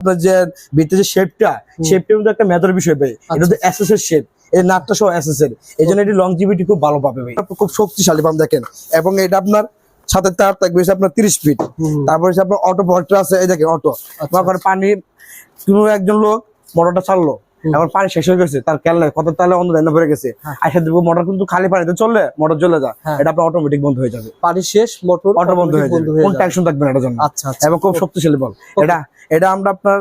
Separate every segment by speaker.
Speaker 1: আপনার যে ভিতরে যে শেপটা শেপটা কিন্তু একটা মেথর বিষয় ভাই। এটা তো এর শেপ এই নাকটা সহ এর। এই জন্য এটি লংজিভিটি খুব ভালো পাবে ভাই। খুব শক্তিশালী পাম দেখেন। এবং এটা আপনার সাথে তার থাকবে আপনার তিরিশ ফিট তারপর আপনার অটো ভল্টার আছে এই দেখেন অটো মনে করেন পানি কোনো একজন লোক মোটরটা ছাড়লো। এখন পানি শেষ হয়ে গেছে তার কেন কত তাহলে অন্য ধান্য ভরে গেছে। আইসা দেবো মোটর কিন্তু খালি পানিতে চললে মোটর চলে যায়
Speaker 2: হ্যাঁ।
Speaker 1: এটা আপনার অটোমেটিক বন্ধ হয়ে যাবে।
Speaker 2: পানি শেষ মোটর
Speaker 1: অটো বন্ধ হয়ে যাবে। কোন টেনশন থাকবে না এটার জন্য।
Speaker 2: আচ্ছা আচ্ছা।
Speaker 1: এবং খুব শক্তিশালী বল। এটা এটা আমরা আপনার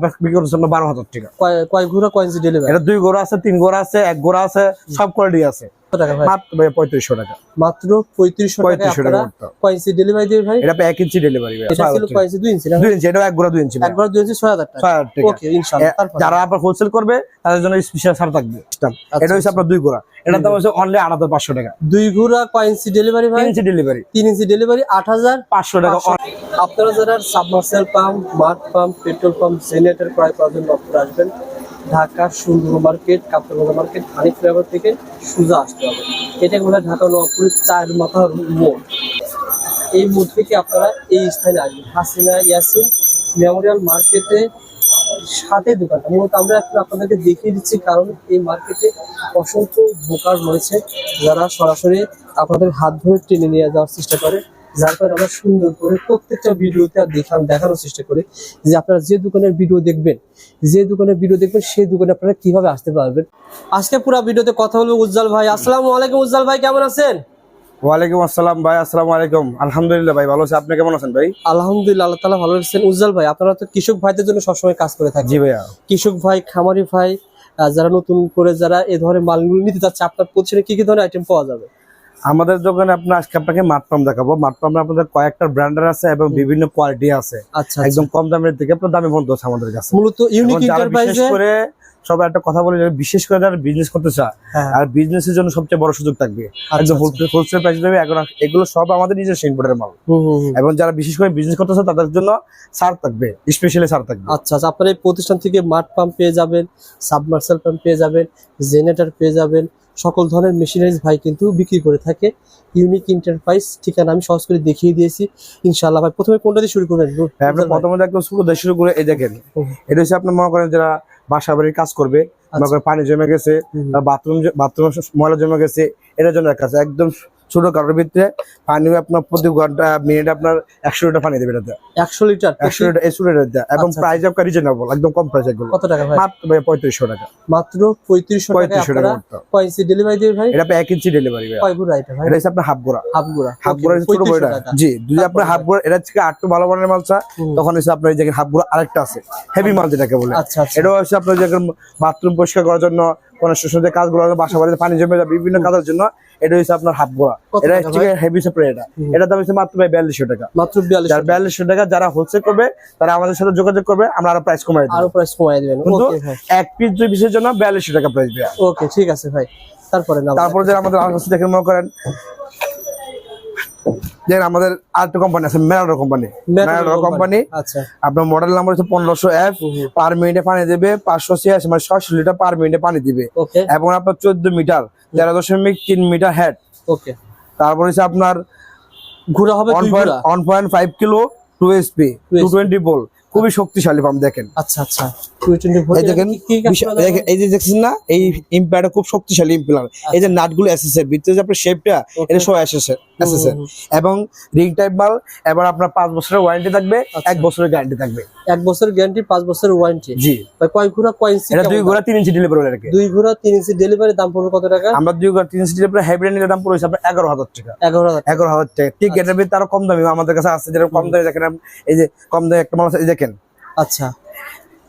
Speaker 1: বিক্রি করছি আমরা বারো হাজার টাকা।
Speaker 2: কয়- কয় ঘুরা কয়েন্সি ডেলিভারি
Speaker 1: এটা দুই গোড়া আছে তিন গোড়া আছে এক গোড়া আছে সব কোয়ালিটি আছে।
Speaker 2: টাকা ভাই?
Speaker 1: মাত্র পঁয়ত্রিশশো টাকা।
Speaker 2: মাত্র পঁয়ত্রিশশো
Speaker 1: 3500 টাকা
Speaker 2: আপনারা কয়েন্সি ডেলিভারি দেবে ভাই?
Speaker 1: এটা এক ইঞ্চি ডেলিভারি
Speaker 2: এটা ছিল কয়েন্সি দুই ইঞ্চি
Speaker 1: দুই ইঞ্চি এটা এক গোড়া দুই ইঞ্চি ভাই।
Speaker 2: একবার দুই ইঞ্চি ছয় হাজার টাকা।
Speaker 1: ছয় হাজার টাকা।
Speaker 2: ওকে ইনশাল্লাহ
Speaker 1: যারা আপনার হোলসেল করবে তাদের জন্য স্পেশাল ছাড় থাকবে। এটা হচ্ছে আপনার দুই গোড়া এটা দাম হচ্ছে অনলি আট হাজার পাঁচশো টাকা।
Speaker 2: দুই ঘুরা কয়েন্সি ডেলিভারি ভাই?
Speaker 1: ইঞ্চি ডেলিভারি
Speaker 2: তিন ইঞ্চি ডেলিভারি আট হাজার
Speaker 1: পাঁচশো টাকা
Speaker 2: আপনারা যারা সাবমার্সেল পাম্প মাঠ পাম্প পেট্রোল পাম্প জেনারেটর ক্রয় করার জন্য আসবেন Dhaka Sundar market Kaptarganj market honey flavour থেকে সোজা আসতে হবে। এটা বলে ঢাকা নবাবপুরের চার মাথার মোড়। এই মোড় থেকে আপনারা এই স্থানে আসবেন। হাসিনা, ইয়াসিন মেমোরিয়াল মার্কেটে সাথে দোকানটা। মূলত আমরা এখন আপনাদেরকে দেখিয়ে দিচ্ছি কারণ এই মার্কেটে অসংখ্য দোকান রয়েছে যারা সরাসরি আপনাদের হাত ধরে টেনে নিয়ে যাওয়ার চেষ্টা করে। যার কারণে আমরা সুন্দর করে প্রত্যেকটা ভিডিওতে দেখান দেখানোর চেষ্টা করি যে আপনারা যে দোকানের ভিডিও দেখবেন যে দোকানের ভিডিও দেখবেন সেই দোকানে আপনারা কীভাবে আসতে পারবেন। আজকে পুরো ভিডিওতে কথা বলব উজ্জ্বল ভাই। আসসালামু আলাইকুম উজ্জ্বল ভাই কেমন আছেন?
Speaker 1: ওয়ালাইকুম আসসালাম ভাই আসসালামু আলাইকুম। আলহামদুলিল্লাহ ভাই ভালো আছে। আপনি কেমন আছেন ভাই?
Speaker 2: আলহামদুলিল্লাহ আল্লাহ তালা ভালো আছেন। উজ্জ্বল ভাই আপনারা তো কৃষক ভাইদের জন্য সবসময় কাজ করে থাকেন।
Speaker 1: জি ভাইয়া।
Speaker 2: কৃষক ভাই খামারি ভাই যারা নতুন করে যারা এ ধরনের মালগুলো নিতে চাচ্ছে আপনার প্রতিষ্ঠানে কি কি ধরনের আইটেম পাওয়া যাবে?
Speaker 1: আমাদের দোকানে আপনার আজকে আপনাকে মাঠ পাম্প দেখাবো। মাঠ পাম্পে আপনাদের কয়েকটা ব্র্যান্ডের আছে এবং বিভিন্ন কোয়ালিটি আছে।
Speaker 2: আচ্ছা
Speaker 1: একদম কম দামের থেকে আপনার দামি বন্ধ আছে আমাদের কাছে।
Speaker 2: মূলত ইউনিক ইন্টারপ্রাইজে
Speaker 1: করে সবাই একটা কথা বলে বিশেষ করে যারা বিজনেস করতে চায়
Speaker 2: হ্যাঁ।
Speaker 1: আর বিজনেসের জন্য সবচেয়ে বড় সুযোগ থাকবে।
Speaker 2: আচ্ছা,
Speaker 1: একদম হোলসেল প্রাইস দেবে এখন এগুলো সব আমাদের নিজের ইম্পোর্টের মাল। এবং যারা বিশেষ করে বিজনেস করতে চায় তাদের জন্য ছাড় থাকবে স্পেশালি ছাড় থাকবে।
Speaker 2: আচ্ছা আচ্ছা। আপনার এই প্রতিষ্ঠান থেকে মাঠ পাম্প পেয়ে যাবেন সাবমার্সাল পাম্প পেয়ে যাবেন জেনারেটর পেয়ে যাবেন সকল ধরনের মেশিনারিজ ভাই কিন্তু বিক্রি করে থাকে। ইউনিক ইন্টারপ্রাইজ ঠিকানা আমি সহজ করে দেখিয়ে দিয়েছি। ইনশাল্লাহ ভাই প্রথমে কোনটা দিয়ে শুরু করবেন?
Speaker 1: আপনার আপনি প্রথমে একদম শুরু দিয়ে শুরু করে এই দেখেন। এটা হচ্ছে আপনার মনে করেন যারা বাসা বাড়ির কাজ করবে মনে করেন পানি জমে গেছে। বাথরুম বাথরুম ময়লা জমে গেছে এটার জন্য একদম ছোট কারোর ভিতরে পানি আপনার প্রতি ঘণ্টা মিনিট আপনার একশো লিটার পানি দেবে এটাতে।
Speaker 2: একশো লিটার?
Speaker 1: একশো লিটার একশো লিটার দেয় এবং প্রাইস আপনার রিজনেবল একদম কম প্রাইস এগুলো
Speaker 2: কত টাকা
Speaker 1: মাত্র পঁয়ত্রিশশো টাকা।
Speaker 2: মাত্র পঁয়ত্রিশশো
Speaker 1: পঁয়ত্রিশশো টাকা হবে।
Speaker 2: কয়েন্সি ডেলিভারি দেবে ভাই?
Speaker 1: এটা এক ইঞ্চি ডেলিভারি
Speaker 2: কয় গুড়া এটা ভাই?
Speaker 1: এটা আপনার হাফ গোড়া
Speaker 2: হাফ গুড়া
Speaker 1: হাফ গোড়া ছোট বড়টা জি যদি আপনার হাফ গোড়া এটা থেকে আটটু ভালো মানের মাল চা তখন হচ্ছে আপনার এই জায়গায় হাফ গোড়া আরেকটা আছে। হেভি মাল যেটাকে বলে।
Speaker 2: আচ্ছা আচ্ছা।
Speaker 1: এটা হচ্ছে আপনার যে বাথরুম পরিষ্কার করার জন্য কোন সুসজ্জা কাজগুলো বাসা বাড়িতে পানি জমে যায় বিভিন্ন কাজের জন্য এটা হচ্ছে আপনার হাফ গোড়া। এটা হচ্ছে হেভি স্প্রে এটা। এটা দাম হচ্ছে মাত্র বিয়াল্লিশশো টাকা।
Speaker 2: মাত্র বিয়াল্লিশ
Speaker 1: বিয়াল্লিশশো টাকা যারা হোলসেল করবে তারা আমাদের সাথে যোগাযোগ করবে আমরা আরও প্রাইস কমাই আরও
Speaker 2: প্রাইস কমাই দেবেন।
Speaker 1: কিন্তু এক পিস দুই পিসের জন্য বিয়াল্লিশশো টাকা প্রাইস দেওয়া
Speaker 2: ওকে ঠিক আছে ভাই। তারপরে
Speaker 1: তারপরে যে আমাদের আমার কাছে দেখেন মনে করেন যে আমাদের আরেকটা কোম্পানি আছে মেরাডো কোম্পানি মেরাডো কোম্পানি
Speaker 2: আচ্ছা।
Speaker 1: আপনার মডেল নাম্বার হচ্ছে পনেরোশো এফ। পার মিনিটে পানি দেবে পাঁচশো ছিয়াশি মানে ছয়শো লিটার পার মিনিটে পানি দিবে। এবং আপনার চোদ্দ মিটার তেরো দশমিক তিন মিটার হেড
Speaker 2: ওকে
Speaker 1: তারপর হচ্ছে আপনার
Speaker 2: ঘুরা হবে
Speaker 1: one point five kilo two SP two
Speaker 2: 2SP
Speaker 1: twenty বল খুবই শক্তিশালী পাম্প দেখেন।
Speaker 2: আচ্ছা আচ্ছা।
Speaker 1: এই দেখেন এই যে দেখছেন না এই ইম্প্যাক্টটা খুব শক্তিশালী ইম্প্লার। এই যে নাটগুলো এসেছে ভিতরে যে আপনার শেপটা এটা এবং রিং টাইপ মাল এবার আপনার পাঁচ বছরের ওয়ারেন্টি থাকবে
Speaker 2: আচ্ছা।
Speaker 1: এক বছরের গ্যারান্টি থাকবে।
Speaker 2: এক বছর গ্যারান্টি পাঁচ বছরের ওয়ারেন্টি
Speaker 1: জি।
Speaker 2: কয় ঘোরা কয় ইঞ্চি
Speaker 1: এটা দুই ঘোড়া তিন ইঞ্চি ডেলিভারি কি
Speaker 2: দুই ঘোরা তিন ইঞ্চি ডেলিভারি দাম পড়বে কত টাকা?
Speaker 1: আমরা দুই ঘোড়া তিন ইঞ্চি ডেলিভারি হাইব্রিড নিলে দাম পড়েছে আপনার এগারো হাজার টাকা।
Speaker 2: এগারো হাজার
Speaker 1: এগারো হাজার টাকা। ঠিক এটার ভিতরে আরও কম দামি আমাদের কাছে আছে যেরকম কম দামে দেখেন এই যে কম দামে একটা মাল আছে দেখেন।
Speaker 2: আচ্ছা।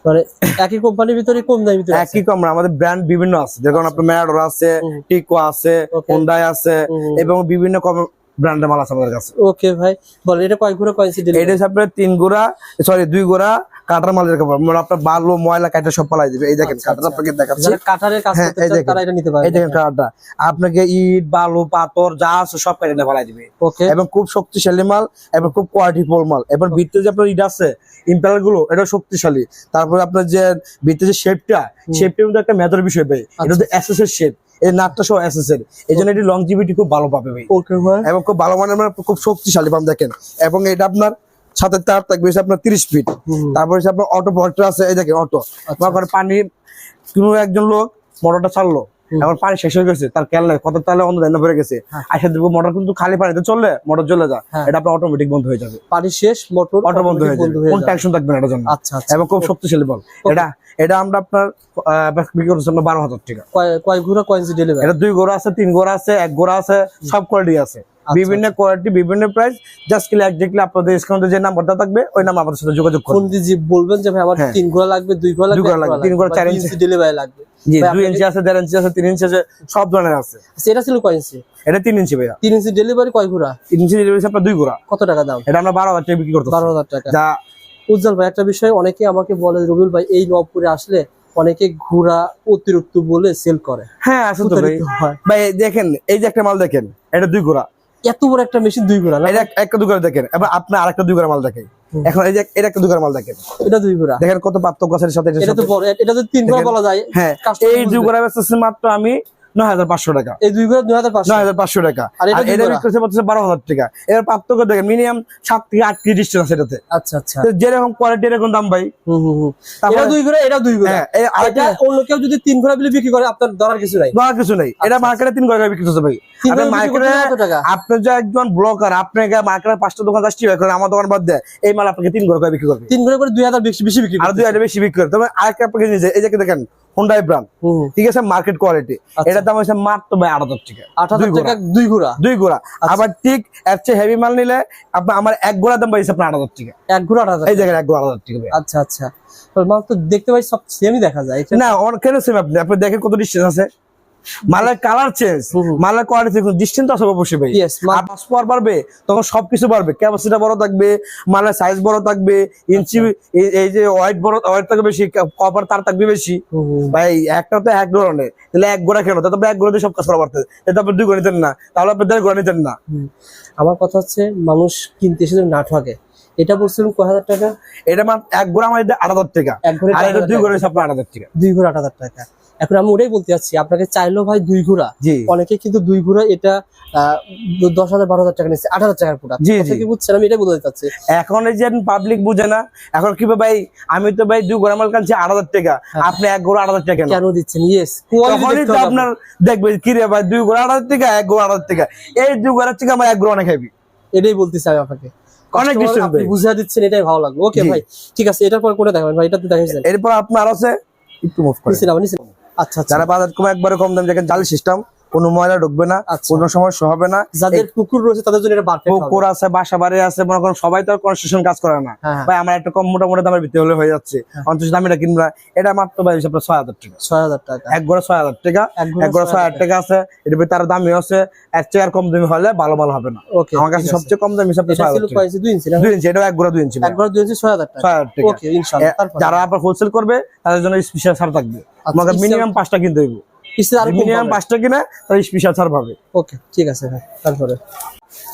Speaker 2: মানে একই কোম্পানির ভিতরে কম দামের ভিতরে
Speaker 1: একই কম আমাদের ব্র্যান্ড বিভিন্ন আছে। যেমন আপনার ম্যাডোর আছে টিকো আছে. হোন্ডাই আছে এবং বিভিন্ন কম ব্র্যান্ডের মাল আছে আমাদের কাছে।
Speaker 2: ওকে ভাই বলেন এটা কয় ঘোরা কয় ইঞ্চি
Speaker 1: এটা হচ্ছে আপনার তিন গোড়া সরি দুই গোড়া কাটার মাল যেরকম মানে আপনার বালু ময়লা কাটা সব পালাই দিবে। এই দেখেন
Speaker 2: আচ্ছা,
Speaker 1: কাটার আপনাকে দেখাচ্ছি।
Speaker 2: যারা কাঠারের কাজ
Speaker 1: হ্যাঁ,
Speaker 2: করতে চান তারা এটা নিতে
Speaker 1: এই দেখেন কাটারটা আপনাকে ইট বালু পাথর যা আছে সব কেটে নিয়ে পালাই দিবে।
Speaker 2: ওকে।
Speaker 1: এবং খুব শক্তিশালী মাল এবং খুব কোয়ালিটি কোয়ালিটিফুল মাল। এবং ভিতরে যে আপনার ইট আছে ইম্পেলারগুলো এটা শক্তিশালী। তারপরে আপনার যে ভিতরে যে শেপটা শেপটার মধ্যে একটা মেথর বিষয় ভাই। এটা
Speaker 2: আচ্ছা।
Speaker 1: তো এসএস এর শেপ এই সহ এই জন্য এটি লংজিভিটি খুব ভালো পাবে ভাই এবং খুব ভালো মানের মানে খুব শক্তিশালী পাম্প দেখেন এবং এটা আপনার সাথে তার থাকবে আপনার তিরিশ ফিট। তারপর আপনার অটো আছে এই দেখেন অটো
Speaker 2: আচ্ছা।
Speaker 1: মনে করেন পানি কোনো একজন লোক মোটরটা
Speaker 2: ছাড়লো।
Speaker 1: এখন পানি শেষ হয়ে গেছে তার খেয়াল নাই কত তাহলে অন্য লাইনে ভরে গেছে।
Speaker 2: হ্যাঁ।
Speaker 1: দেবো দেখব মোটর কিন্তু খালি পানিতে চললে মোটর চলে যায়।
Speaker 2: হ্যাঁ।
Speaker 1: এটা আপনার অটোমেটিক বন্ধ হয়ে যাবে।
Speaker 2: পানি শেষ মোটর
Speaker 1: অটো বন্ধ হয়ে যাবে। কোন টেনশন থাকবে না এটার জন্য।
Speaker 2: আচ্ছা আচ্ছা।
Speaker 1: এবং খুব শক্তিশালী বল। এটা এটা আমরা আপনার বিক্রি বারো হাজার টাকা।
Speaker 2: কয়- কয় ঘুরা কয়েন্সি ডেলিভারি
Speaker 1: এটা দুই গোড়া আছে তিন গোড়া আছে এক গোড়া আছে সব কোয়ালিটি আছে। বিভিন্ন কোয়ালিটি বিভিন্ন প্রাইস জাস্ট কিলে একজাক্টলি আপনাদের স্ক্রিনে যে নাম্বারটা থাকবে ওই নাম্বার আমাদের সাথে যোগাযোগ
Speaker 2: ফোন
Speaker 1: করুন।
Speaker 2: দিয়ে যে বলবেন যে ভাই আমার
Speaker 1: হ্যাঁ।
Speaker 2: তিন ঘোড়া লাগবে দুই ঘোড়া লাগবে
Speaker 1: ঘোড়া লাগবে, তিন ঘোড়া, চার ইঞ্চি।
Speaker 2: ডেলিভারি লাগবে।
Speaker 1: জি দুই ইঞ্চি আছে দেড় ইঞ্চি আছে তিন ইঞ্চি আছে সব ধরনের আছে।
Speaker 2: আচ্ছা, এটা ছিল কয়েন্সি
Speaker 1: এটা তিন ইঞ্চি ভাইয়া।
Speaker 2: তিন ইঞ্চি ডেলিভারি কয় ঘোড়া?
Speaker 1: তিন ইঞ্চি ডেলিভারি আপনার দুই গোড়া
Speaker 2: কত টাকা দাম?
Speaker 1: এটা আমরা বারো হাজার টাকা বিক্রি করতে
Speaker 2: বারো হাজার টাকা।
Speaker 1: যা
Speaker 2: উজ্জ্বল ভাই একটা বিষয় অনেকে আমাকে বলে রবিউল ভাই এই নবপুরে আসলে অনেকে ঘোড়া অতিরিক্ত বলে সেল করে।
Speaker 1: হ্যাঁ তো ভাই। ভাই দেখেন এই যে একটা মাল দেখেন এটা দুই গোড়া
Speaker 2: এত বড় একটা মেশিন দুই গোড়া
Speaker 1: এটা এক- একটা দুই গোড়া দেখেন। এবার আপনার আরেকটা দুই গোড়া মাল দেখেন। এখন এই যে এটা একটা দুই গোড়া মাল দেখেন।
Speaker 2: এটা দুই গোড়া
Speaker 1: দেখেন কত পার্থক্য আছে এর সাথে
Speaker 2: এটা তো। বড় এটা তো তিন
Speaker 1: গোড়া
Speaker 2: বলা যায়।
Speaker 1: হ্যাঁ এই দুই। গোড়া বেচতেছে মাত্র আমি নয় হাজার পাঁচশো টাকা।
Speaker 2: এই দুই হাজার পাঁচশো।
Speaker 1: নয় হাজার পাঁচশো টাকা।
Speaker 2: আর এটা
Speaker 1: আর
Speaker 2: দুই
Speaker 1: এটা
Speaker 2: গোড়া?
Speaker 1: বিক্রি করছে বলতেছে বারো হাজার টাকা। এর পার্থক্য দেখেন মিনিমাম সাত থেকে আট কেজি ডিস্টেন্স আছে এটাতে।
Speaker 2: আচ্ছা আচ্ছা।
Speaker 1: যেরকম কোয়ালিটি এরকম দাম ভাই।
Speaker 2: হুম হুম হুম।
Speaker 1: তারপরে-
Speaker 2: এটা দুই ঘোড়া এটা দুই ঘোড়া
Speaker 1: হ্যাঁ এই
Speaker 2: আর
Speaker 1: আরেকটা
Speaker 2: অন্য কেউ যদি তিন ঘোড়া বিলে বিক্রি করে আপনার ধরার কিছু নাই।
Speaker 1: দেওয়ার কিছু নেই। এটা মার্কেটে তিন টাকা বিক্রি করছে ভাই।
Speaker 2: তিন
Speaker 1: আপনি
Speaker 2: ঘোড়া বিক্রি করতে
Speaker 1: মার্কেটে
Speaker 2: কত টাকা?
Speaker 1: আপনি যে একজন ব্লকার আপনাকে মার্কেটে পাঁচটা দোকান আমার দোকান বাদ দেয় এই মাল আপনাকে তিন করে বিক্রি করবে।
Speaker 2: তিন ঘোড়া করে দুই হাজার বেশি বিক্রি
Speaker 1: আর দুই হাজার বেশি বিক্রি করে তবে আরেকটা আপনাকে এই যে দেখেন হুন্ডাই ব্র্যান্ড ঠিক আছে মার্কেট কোয়ালিটি
Speaker 2: আচ্ছা।
Speaker 1: দাম হচ্ছে মাত্র ভাই আট হাজার টাকা।
Speaker 2: আট হাজার। টাকা দুই ঘোড়া
Speaker 1: দুই গোড়া।
Speaker 2: আচ্ছা।
Speaker 1: আবার ঠিক এর চেয়ে হেভি মাল নিলে আপনার আমার এক গোড়া দাম পাইছে আপনার আট হাজার টাকা।
Speaker 2: এক ঘোড়া আট হাজার
Speaker 1: এই জায়গায় এক গোড়া আট হাজার টাকা।
Speaker 2: আচ্ছা আচ্ছা। মাল তো দেখতে পাই সব সেমই দেখা যায়
Speaker 1: না অনেক কেন সেম আপনি? আপনি দেখেন কত ডিস্টেন্স আছে। মালের কালার চেঞ্জ। মালের কোয়ালিটি ডিস্টেন্স আছে অবশ্যই ভাই।
Speaker 2: মাল-
Speaker 1: পাঁচ পাওয়ার বাড়বে তখন সবকিছু বাড়বে। ক্যাপাসিটি বড় থাকবে মালের সাইজ বড় থাকবে ইঞ্চি এই- যে ওয়াইট বড় ওয়াইট থাকবে বেশি কপার তার থাকবে বেশি। ভাই একটা তো এক ধরনের। তাহলে এক গোড়া কেন? তাহলে এক গোড়া দিয়ে সব কাজ করা পারতেন এটা আপনি দুই গোড়া নিতেন না। তাহলে আপনি দেড় গোড়া নিতেন না।
Speaker 2: আমার কথা হচ্ছে মানুষ কিনতে এসে না ঠকে এটা বলছিলেন কয় হাজার টাকা?
Speaker 1: এটা এক গোড়া আমার আট হাজার টাকা। আর এটা দুই গোড়া হিসাব আট হাজার টাকা।
Speaker 2: দুই ঘোড়া আট হাজার টাকা। এখন আমি ওটাই বলতে চাচ্ছি আপনাকে চাইলো ভাই দুই ঘোড়া। অনেকে কিন্তু দুই ঘোড়া এটা দশ হাজার বারো হাজার টাকা নিচ্ছে আট হাজার টাকার
Speaker 1: জি, জি।
Speaker 2: কি বুঝছেন? আমি এটাই বলতে চাচ্ছি।
Speaker 1: এখন এই যে পাবলিক বুঝে না এখন কি ভাই আমি তো ভাই দুই গোড়া মাল কানছি আট হাজার টাকা
Speaker 2: হ্যাঁ।
Speaker 1: আপনি এক গোড়া আট হাজার টাকা কেন?
Speaker 2: দিচ্ছেন? ইয়েস
Speaker 1: তো আপনার দেখবে কি রে ভাই দুই গোড়া আট হাজার টাকা এক গোড়া আট হাজার টাকা। এই দুই গোড়ার থেকে আমার এক গোড়া অনেক খাইবি
Speaker 2: এটাই বলতেছি আমি আপনাকে।
Speaker 1: অনেক ভাই।
Speaker 2: দিচ্ছেন এটাই ভালো লাগল। ওকে ভাই ঠিক আছে এটার পর কোনটা দেখাবেন? ভাই এটা তো দেখাইছেন
Speaker 1: এরপর আপনার আছে একটু মুভ করে
Speaker 2: আবার নিছেন আচ্ছা আচ্ছা।
Speaker 1: যারা বাজার কম একবারে কম দাম দেখেন জালি সিস্টেম কোনো ময়লা ঢুকবে না
Speaker 2: আচ্ছা।
Speaker 1: কোনো সমস্যা হবে না।
Speaker 2: যাদের পুকুর রয়েছে তাদের জন্য এটা
Speaker 1: পুকুর আছে বাসা বাড়ি আছে মনে করেন সবাই তো আর কনস্ট্রাকশন কাজ করে না।
Speaker 2: হ্যাঁ হ্যাঁ।
Speaker 1: ভাই আমার একটা কম মোটামুটি দামের ভিতরে হলে হয়ে যাচ্ছে। অন্তত দামিটা কিনবা এটা মাত্র ভাই হিসাবে ছয় হাজার টাকা।
Speaker 2: ছয় হাজার টাকা।
Speaker 1: এক গড়ে ছয় হাজার টাকা।
Speaker 2: এক
Speaker 1: গড়ে ছয় হাজার টাকা। আছে। ভিতরে তার দামি আছে। এক চেয়ার কম দামি হলে ভালো ভালো হবে না।
Speaker 2: ওকে
Speaker 1: আমার কাছে সবচেয়ে কম দামি হিসাবে
Speaker 2: দুই ইঞ্চি না?
Speaker 1: দুই ইঞ্চি এটাও এক গোড়া দুই ইঞ্চি
Speaker 2: এক ঘর দুই ইঞ্চি ছয় হাজার টাকা।
Speaker 1: ছয় হাজার টাকা।
Speaker 2: ওকে ইনশাআল্লাহ।
Speaker 1: যারা আপনার হোলসেল করবে তাদের জন্য স্পেশাল ছাড় থাকবে। আমাকে মিনিমাম পাঁচটা কিনতে হইব।
Speaker 2: কিস্তি আর
Speaker 1: মিনিমাম পাঁচটা কিনে তার স্পেশাল ছাড় পাবে।
Speaker 2: ওকে ঠিক আছে ভাই তারপরে?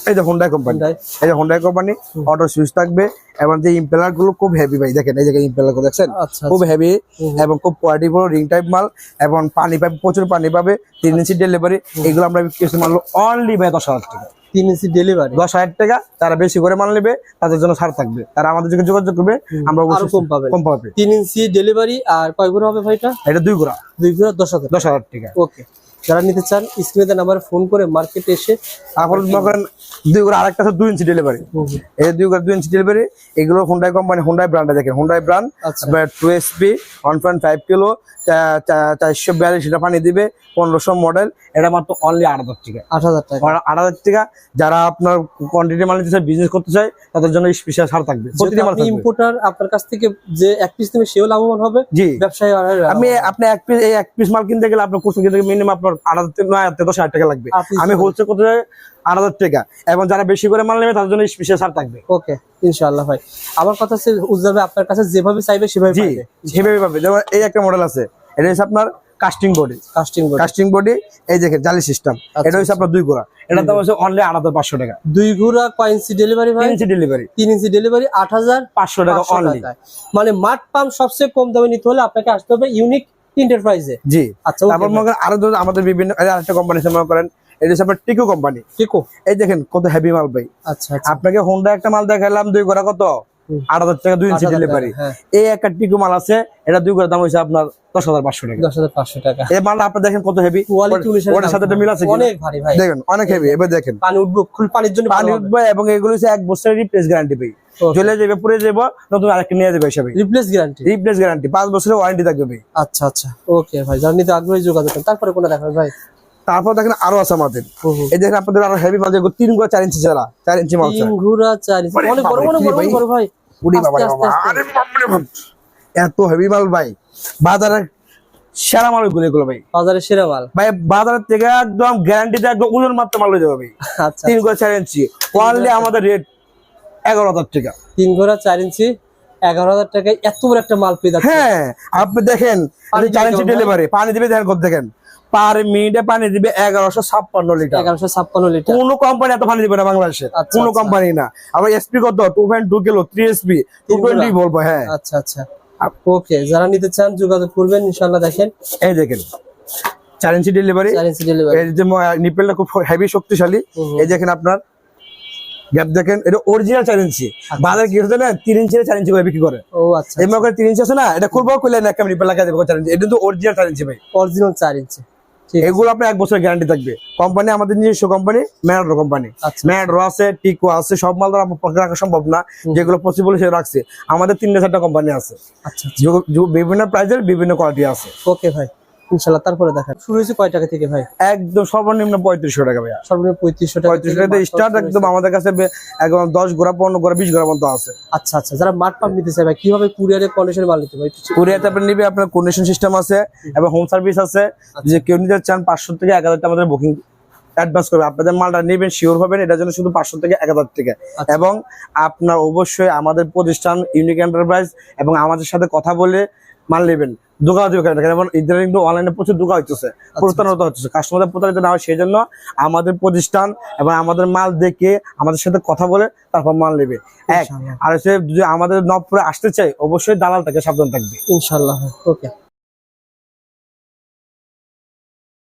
Speaker 1: এই যে কোম্পানি। এই যে কোম্পানি অটো সুইচ থাকবে এবং যে ইম্পেলারগুলো খুব হেভি ভাই দেখেন এই জায়গায় ইম্পেলারগুলো দেখছেন?
Speaker 2: আচ্ছা
Speaker 1: খুব হেভি এবং খুব কোয়ালিটি রিং টাইপ মাল এবং পানি পাবে প্রচুর পানি পাবে তিন ইঞ্চি ডেলিভারি এগুলো আমরা কিছু মাল অনলি ভাই দশ হাজার টাকা।
Speaker 2: তিন ইঞ্চি ডেলিভারি
Speaker 1: দশ হাজার টাকা তারা বেশি করে মাল নেবে তাদের জন্য ছাড় থাকবে। তারা আমাদের জন্য যোগাযোগ করবে আমরা অবশ্যই
Speaker 2: কম পাবে।
Speaker 1: কম পাবে।
Speaker 2: তিন ইঞ্চি ডেলিভারি আর কয় ঘোড়া হবে ভাইটা?
Speaker 1: এটা দুই গোড়া
Speaker 2: দুই ঘোড়া দশ হাজার।
Speaker 1: দশ হাজার টাকা।
Speaker 2: ওকে যারা নিতে চান স্ক্রিনে নাম্বারে ফোন করে মার্কেটে এসে
Speaker 1: তারপর মনে করেন দুই গোড়া আরেকটা আছে দুই ইঞ্চি ডেলিভারি এই দুই গোড়া দুই ইঞ্চি ডেলিভারি এগুলো হুন্ডাই কোম্পানি হুন্ডাই ব্র্যান্ডে দেখেন। Hyundai brand two SP one point five kilo চারশো বিয়াল্লিশ এটা পানি দিবে পনেরোশো মডেল এটা মাত্র অনলি আট হাজার টাকা।
Speaker 2: আট হাজার টাকা।
Speaker 1: আট হাজার টাকা যারা আপনার কোয়ান্টিটি মাল নিতে চায় বিজনেস করতে চায় তাদের জন্য স্পেশাল ছাড় থাকবে। প্রতিটি মাল
Speaker 2: ইম্পোর্টার আপনার কাছ থেকে যে এক পিস নেবে সেও লাভবান হবে।
Speaker 1: জি।
Speaker 2: ব্যবসায়ী
Speaker 1: আমি আপনি এক পিস এই এক পিস মাল কিনতে গেলে আপনার কোর্স কিনতে মিনিমাম আপনার আট হাজার থেকে নয় হাজার দশ হাজার টাকা লাগবে। আমি হোলসেল করতে আট হাজার টাকা। এবং যারা বেশি করে মাল নেবে তাদের জন্য স্পেশাল ছাড় থাকবে।
Speaker 2: ওকে ইনশাআল্লাহ ভাই। আমার কথা হচ্ছে আপনার কাছে যেভাবে চাইবে সেভাবে
Speaker 1: জি
Speaker 2: পাবে
Speaker 1: সেভাবে পাবে। যেমন এই একটা মডেল আছে। এটা হচ্ছে আপনার কাস্টিং বডি
Speaker 2: কাস্টিং করে
Speaker 1: কাস্টিং বডি এই দেখেন জালি সিস্টেম
Speaker 2: আচ্ছা,
Speaker 1: এটা হচ্ছে আপনার দুই গোড়া এটার দাম হচ্ছে অনলি আট হাজার পাঁচশো টাকা।
Speaker 2: দুই ঘোড়া কয় ইঞ্চি ডেলিভারি ভাই?
Speaker 1: ইঞ্চি ডেলিভারি
Speaker 2: তিন ইঞ্চি ডেলিভারি আট হাজার
Speaker 1: পাঁচশো টাকা
Speaker 2: পাঁচশো
Speaker 1: অনলি।
Speaker 2: মানে মাঠ পাম্প সবচেয়ে কম দামে নিতে হলে আপনাকে আসতে হবে ইউনিক ইন্টারপ্রাইজে
Speaker 1: জি।
Speaker 2: আচ্ছা
Speaker 1: তারপর মনে করেন আরও ধরুন আমাদের বিভিন্ন আরেকটা কোম্পানি মনে করেন এটা হচ্ছে আপনার টিকো কোম্পানি
Speaker 2: টিকো
Speaker 1: এই দেখেন কত হেভি মাল ভাই।
Speaker 2: আচ্ছা আচ্ছা।
Speaker 1: আপনাকে হোন্ডা একটা মাল দেখালাম দুই করা কত। আট হাজার টাকা দুই ইঞ্চি ডেলিভারি
Speaker 2: হ্যাঁ।
Speaker 1: এই একটা টিকো মাল আছে এটা দুই গোড়া দাম হয়েছে আপনার দশ হাজার পাঁচশো টাকা।
Speaker 2: দশ হাজার পাঁচশো টাকা।
Speaker 1: এই মালটা আপনি দেখেন কত হেভি ওটার সাথে মিল আছে
Speaker 2: অনেক ভারী ভাই।
Speaker 1: দেখেন অনেক হেভি এবার দেখেন।
Speaker 2: পানি উঠবো খুল পানির জন্য
Speaker 1: পানি উঠবে এবং এগুলো হচ্ছে এক বছরের রিপ্লেস গ্যারান্টি পাই
Speaker 2: Okay.
Speaker 1: চলে যাবে নতুন আরেকটা নিয়ে যাবে হিসাবে।
Speaker 2: রিপ্লেস গ্যারান্টি
Speaker 1: রিপ্লেস গ্যারান্টি পাঁচ বছরের ওয়ারেন্টি থাকবে ভাই।
Speaker 2: আচ্ছা আচ্ছা। ওকে ভাই যারা নিতে আগ্রহী যোগাযোগ তারপরে কোনটা দেখাবেন ভাই।
Speaker 1: তারপর দেখেন আরও আছে আমাদের। এই দেখেন আপনাদের আরও হেভি মাল তিন গোড়া চার ইঞ্চি ছাড়া চার ইঞ্চি মাল
Speaker 2: তিন ঘোড়া চার ইঞ্চি। অনেক বড় বড় বড় ভাই।
Speaker 1: উড়ি বাবা। আরে বাপরে বাপ। এত হেভি মাল ভাই। বাজারে সেরা মাল এগুলো এগুলো ভাই।
Speaker 2: বাজারের সেরা মাল।
Speaker 1: ভাই বাজারের থেকে একদম গ্যারান্টিতে একদম ওজন মাত্র মাল হয়ে যাবে ভাই।
Speaker 2: আচ্ছা
Speaker 1: তিন গোড়া চার ইঞ্চি। ওয়ানলি আমাদের রেট এগারো হাজার টাকা।
Speaker 2: তিন ঘোড়া চার ইঞ্চি এগারো হাজার টাকায় এত বড় একটা মাল পেয়ে যাচ্ছে।
Speaker 1: হ্যাঁ আপনি দেখেন চার
Speaker 2: দিবে
Speaker 1: ইঞ্চি ডেলিভারি পানি দিবে দেখেন দেখেন। পার মিনিটে পানি দিবে এগারোশো ছাপ্পান্ন লিটার।
Speaker 2: এগারোশো ছাপ্পান্ন লিটার।
Speaker 1: কোন কোম্পানি এত পানি দিবে না বাংলাদেশে।
Speaker 2: আচ্ছা,
Speaker 1: কোন
Speaker 2: আচ্ছা।
Speaker 1: কোম্পানি না। আবার এসপি কত? Two point two kilo three SP two twenty বলব হ্যাঁ।
Speaker 2: আচ্ছা আচ্ছা। ওকে যারা নিতে চান যোগাযোগ করবেন ইনশাল্লাহ দেখেন।
Speaker 1: এই দেখেন চার ইঞ্চি ডেলিভারি এর যে নিপেলটা খুব হেভি শক্তিশালী। এই দেখেন আপনার গ্যাপ দেখেন এটা অরিজিনাল চার ইঞ্চি। বাজার কি হচ্ছে না তিন ইঞ্চি চার ইঞ্চি করে বিক্রি করে।
Speaker 2: ও আচ্ছা
Speaker 1: এই মনে তিন ইঞ্চি আছে না এটা খুলবো খুলে না একটা নিপেল লাগা দেবে চার ইঞ্চি। এটা কিন্তু অরিজিনাল চার ইঞ্চি ভাই।
Speaker 2: অরিজিনাল চার ইঞ্চি।
Speaker 1: এগুলো আপনার এক বছরের গ্যারান্টি থাকবে। কোম্পানি আমাদের নিজস্ব কোম্পানি ম্যাড্রো কোম্পানি
Speaker 2: আচ্ছা।
Speaker 1: ম্যাড্রো আছে টিকো আছে সব মাল ধরো আমার রাখা সম্ভব না। যেগুলো পসিবল সে রাখছে। আমাদের তিনটা চারটা কোম্পানি আছে।
Speaker 2: আচ্ছা
Speaker 1: যে বিভিন্ন প্রাইজের বিভিন্ন কোয়ালিটি আছে।
Speaker 2: ওকে ভাই। ইনশাল্লাহ তারপরে দেখেন শুরু হয়েছে কয় টাকা থেকে ভাই?
Speaker 1: একদম সর্বনিম্ন পঁয়ত্রিশশো টাকা ভাইয়া।
Speaker 2: সর্বনিম্ন পঁয়ত্রিশশো টাকা
Speaker 1: পঁয়ত্রিশ টাকা স্টার্ট একদম আমাদের কাছে একদম দশ গোড়া পনেরো গোড়া বিশ গোড়া মতো আছে।
Speaker 2: আচ্ছা আচ্ছা যারা মাঠ পাম্প নিতে চাই ভাই কীভাবে কুরিয়ারে কলেজের মাল নিতে ভাই
Speaker 1: কুরিয়ারে আপনি নিবে আপনার কন্ডিশন সিস্টেম আছে এবং হোম সার্ভিস আছে। যে কেউ নিতে চান পাঁচশো থেকে এক হাজার টাকা আমাদের বুকিং অ্যাডভান্স করবে। আপনাদের মালটা নেবেন শিওর হবেন এটার জন্য শুধু পাঁচশো থেকে এক হাজার টাকা
Speaker 2: আচ্ছা।
Speaker 1: এবং আপনার অবশ্যই আমাদের প্রতিষ্ঠান ইউনিক এন্টারপ্রাইজ এবং আমাদের সাথে কথা বলে মাল নেবেন। দোকান এবং এদের কিন্তু অনলাইনে প্রচুর দোকান হচ্ছে প্রতারণা হচ্ছে কাস্টমারদের প্রতারিত না হয় সেই জন্য আমাদের প্রতিষ্ঠান এবং আমাদের মাল দেখে আমাদের সাথে কথা বলে তারপর মাল নেবে। এক আর হচ্ছে যদি আমাদের নবপুরে আসতে চাই অবশ্যই দালাল থেকে সাবধান থাকবে।
Speaker 2: ইনশাল্লাহ ওকে।